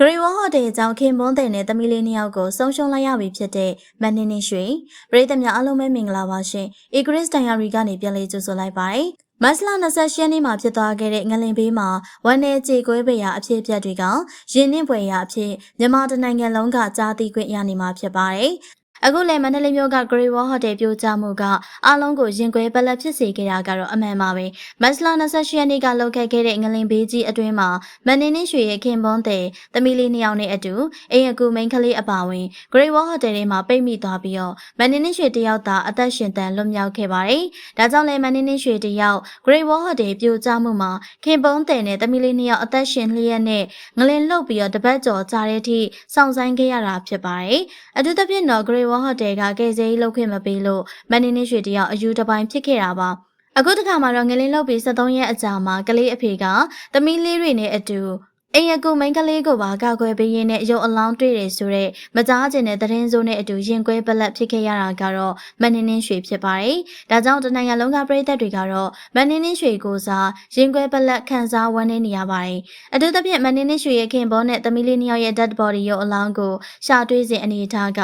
ဂရီဝဟော့တယ်အကြောင်းခင်ပွန်းတဲ့နဲ့သမီးလေးနှစ်ယောက်ကိုဆုံးရှုံးလိုက်ရပြီဖြစ်တဲ့မန်နင်းနေရွှေပရိသတ်များအားလုံးပဲမင်္ဂလာပါရှင်။အီဂရစ်တိုင်ယာရီကနေပြန်လည်ကြိုဆိုလိုက်ပါတယ်။မတ်လ28ရက်နေ့မှာဖြစ်သွားခဲ့တဲ့ငလင်ဘေးမှာဝန်내ကြေကွဲပေရာအဖြစ်အပျက်တွေကရင်းနှင်းပွဲရာအဖြစ်မြန်မာတနိုင်ငံလုံးကကြားသိခွင့်ရနေမှာဖြစ်ပါတယ်။ အခုလည်းမန္တလေးမြို့က Great Wall Hotel ပြိုကျမှုကအားလုံးကိုရင်ကွဲပလက်ဖြစ်စေခဲ့တာကတော့အမှန်ပါပဲ။မတ်လ28ရက်နေ့ကလုပ်ခဲ့ခဲ့တဲ့ငလင်ဘေးကြီးအတွင်းမှာမန်နေနှင်းရွှေရဲ့ခင်ပွန်းတဲ့သမီးလေးနှစ်ယောက်နဲ့အတူအိမ်အကူမိန်းကလေးအပါဝင် Great Wall Hotel ထဲမှာပိတ်မိသွားပြီးတော့မန်နေနှင်းရွှေတယောက်သာအသက်ရှင်တန်လွတ်မြောက်ခဲ့ပါတယ်။ဒါကြောင့်လည်းမန်နေနှင်းရွှေတယောက် Great Wall Hotel ပြိုကျမှုမှာခင်ပွန်းတဲ့နဲ့သမီးလေးနှစ်ယောက်အသက်ရှင်လျက်နဲ့ငလင်လှုပ်ပြီးတော့တပတ်ကျော်ကြာတဲ့အထိစောင့်ဆိုင်ခဲ့ရတာဖြစ်ပါတယ်။အထူးသဖြင့်တော့ Great Wall Hotel ကကယ်ဆယ်ရေးလုပ်ခွင့်မပေးလို့မန်နေနှင်းရွှေတယောက်အယူတစ်ပိုင်းဖြစ်ခဲ့တာပါအခုတခါမှာတော့ငလင်းလုပ်ပြီး73ရက်အကြာမှာကလေးအဖေကသမီးလေးတွေနဲ့အတူ အိမ်အကူမိန်းကလေးကိုပါကောက်ွယ်ပေးရင်းနဲ့ရုပ်အလောင်းတွေ့တယ်ဆိုတော့မကြားကျင်တဲ့သတင်းစိုးနဲ့အတူရင်ကွဲပလက်ဖြစ်ခဲ့ရတာကတော့မန်နင်းနှင်းရွှေဖြစ်ပါတယ်။ဒါကြောင့်တနိုင်ငံလုံးကပြည်သက်တွေကတော့မန်နင်းနှင်းရွှေကိုစားရင်ကွဲပလက်ခံစားဝန်းနေနေရပါတယ်။အထူးသဖြင့်မန်နင်းနှင်းရွှေရဲ့ခင်ဘောနဲ့သမီးလေးနှစ်ယောက်ရဲ့ dead body ရုပ်အလောင်းကိုရှာတွေ့စဉ်အနေထားက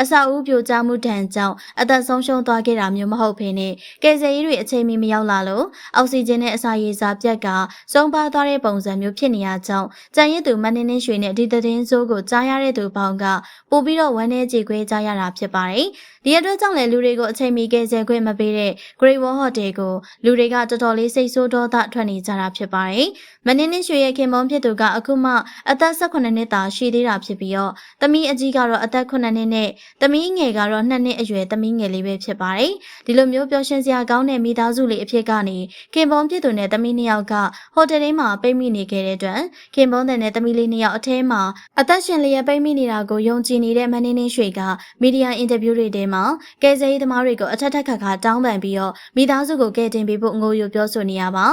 အဆောက်အဦပြိုကျမှုတန်ကြောင့်အသက်ဆုံးရှုံးသွားခဲ့တာမျိုးမဟုတ်ဘဲနဲ့ကယ်ဆယ်ရေးတွေအချိန်မီမရောက်လာလို့အောက်ဆီဂျင်နဲ့အစာရေစာပြတ်ကဆုံးပါသွားတဲ့ပုံစံမျိုးဖြစ်နေရကြောင်းကြံရစ်သူမန်နေနှင်းရွှေနဲ့ဒီသတင်းစိုးကိုကြားရတဲ့သူပေါင်းကပို့ပြီးတော့ဝမ်းနည်းကြေခွဲကြရတာဖြစ်ပါတယ်။ဒီအတွက်ကြောင့်လည်းလူတွေကိုအချိန်မီကယ်ဆယ်ခွင့်မပေးတဲ့ Great Wall Hotel ကိုလူတွေကတော်တော်လေးစိတ်ဆိုးဒေါသထွက်နေကြတာဖြစ်ပါတယ်။မန်နေနှင်းရွှေရဲ့ခင်ပွန်းဖြစ်သူကအခုမှအသက်18နှစ်သာရှိသေးတာဖြစ်ပြီးတော့သမီးအကြီးကတော့အသက်9နှစ်နဲ့သမီးငယ်ကတော့2နှစ်အရွယ်သမီးငယ်လေးပဲဖြစ်ပါတယ်။ဒီလိုမျိုးပျော်ရွှင်စရာကောင်းတဲ့မိသားစုလေးအဖြစ်ကနေခင်ပွန်းဖြစ်သူနဲ့သမီးနှစ်ယောက်ကဟိုတယ်ထဲမှာပိတ်မိနေခဲ့တဲ့အတွက်ခင်ပွန်းတဲ့နဲ့သမီးလေးနှစ်ယောက်အထဲမှာအသက်ရှင်လျက်ပိတ်မိနေတာကိုယုံကြည်နေတဲ့မန်နေနှင်းရွှေကမီဒီယာအင်တာဗျူးတွေထဲမှာကယ်ဆယ်ရေးသမားတွေကိုအထက်ထက်ခါခါတောင်းပန်ပြီးတော့မိသားစုကိုကယ်တင်ပေးဖို့ငိုယိုပြောဆိုနေရပါ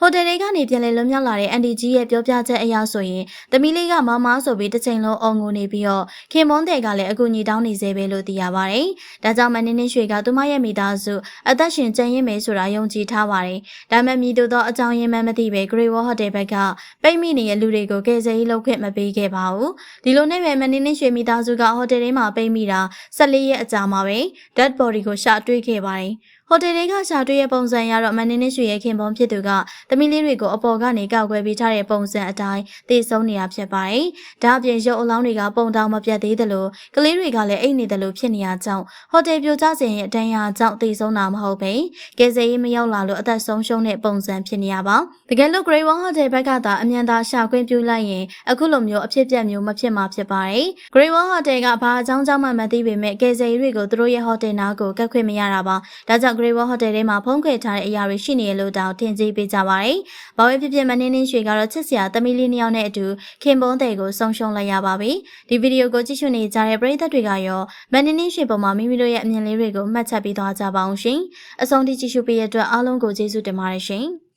ဟိုတယ်တွေကနေပြန်လည်လွတ်မြောက်လာတဲ့အန်တီကြီးရဲ့ပြောပြချက်အရဆိုရင်သမီးလေးကမမဆိုပြီးတစ်ချိန်လုံးအော်ငိုနေပြီးတော့ခင်မွန်းတဲ့ကလည်းအကူအညီတောင်းနေစေပဲလို့သိရပါတယ်။ဒါကြောင့်မနင်းနှင်းရွှေကသူမရဲ့မိသားစုအသက်ရှင်ကျန်ရင်းမယ်ဆိုတာယုံကြည်ထားပါတယ်။ဒါမှမဟုတ်တော့အကြောင်းရင်းမှမသိပဲ Great Wall Hotel ဘက်ကပိတ်မိနေတဲ့လူတွေကိုကယ်ဆယ်ရေးလုပ်ခွင့်မပေးခဲ့ပါဘူး။ဒီလိုနဲ့ပဲမနင်းနှင်းရွှေမိသားစုကဟိုတယ်ထဲမှာပိတ်မိတာ14ရက်အကြာမှာပဲ dead body ကိုရှာတွေ့ခဲ့ပါတယ်။ ဟိုတယ်တွေကရှာတွေ့ရဲ့ပုံစံရတော့မန်နေနဲ့ရွှေရဲ့ခင်ပွန်ဖြစ်သူကသမီးလေးတွေကိုအပေါ်ကနေကောက်ွယ်ပေးထားတဲ့ပုံစံအတိုင်းတည်ဆုံးနေတာဖြစ်ပါတယ်။ဒါအပြင်ရုပ်အလောင်းတွေကပုံတောင်မပြတ်သေးသလိုကလေးတွေကလည်းအိတ်နေတယ်လို့ဖြစ်နေရကြောင်းဟိုတယ်ပြိုကျစဉ်ရဲ့အတန်းရာကြောင့်တည်ဆုံးတာမဟုတ်ပဲ။ကယ်ဆယ်ရေးမရောက်လာလို့အသက်ဆုံးရှုံးတဲ့ပုံစံဖြစ်နေရပါ။တကယ်လို့ Grey Wall Hotel ဘက်ကသာအမြန်သာရှာခွင့်ပြုလိုက်ရင်အခုလိုမျိုးအဖြစ်အပျက်မျိုးမဖြစ်မှာဖြစ်ပါတယ်။ Grey Wall Hotel ကဘာအကြောင်းကြောင့်မှမသိပေမဲ့ကယ်ဆယ်ရေးတွေကိုသူတို့ရဲ့ hotel နားကိုကတ်ခွင့်မရတာပါ။ဒါကြောင့် Grey Wall Hotel ထဲမှာဖုံးခွေထားတဲ့အရာတွေရှိနေရလို့တောင်ထင်ကြီးပေးကြပါတယ်။ဘာပဲဖြစ်ဖြစ်မနှင်းနှင်းရွှေကတော့ချစ်စရာသမီးလေးနှစ်ယောက်နဲ့အတူခင်ပွန်းတဲ့ကိုဆုံးရှုံးလိုက်ရပါပြီ။ဒီဗီဒီယိုကိုကြည့်ရှုနေကြတဲ့ပရိသတ်တွေကရောမနှင်းနှင်းရွှေပေါ်မှာမိမိတို့ရဲ့အမြင်လေးတွေကိုမှတ်ချက်ပေးသွားကြပါအောင်ရှင်။အဆုံးထိကြည့်ရှုပေးရတဲ့အတွက်အားလုံးကိုကျေးဇူးတင်ပါတယ်ရှင်။